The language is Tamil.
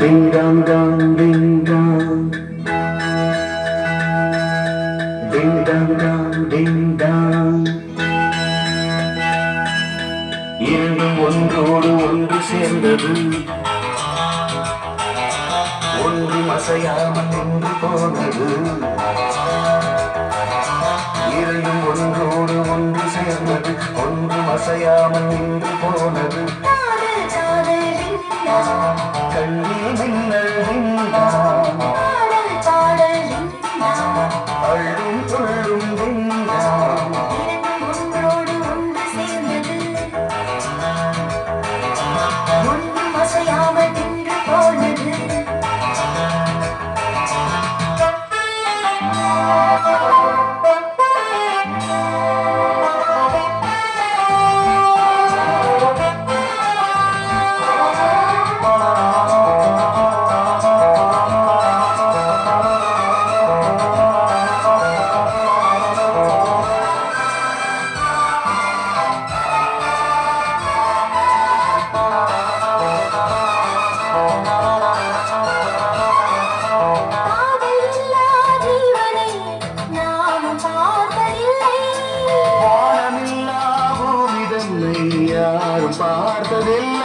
Ding dong dong ding dong. Ding dong dong ding dong. இரண்டும் ஒன்றோடு ஒன்று சேர்ந்தது ஒன்று அசையாமல் நின்று போனது இரண்டும் ஒன்றோடு ஒன்று சேர்ந்தது ஒன்று அசையாமல் நின்று போனது từ yêu đến nơi đến đàn யாரும் பார்த்ததில்லை.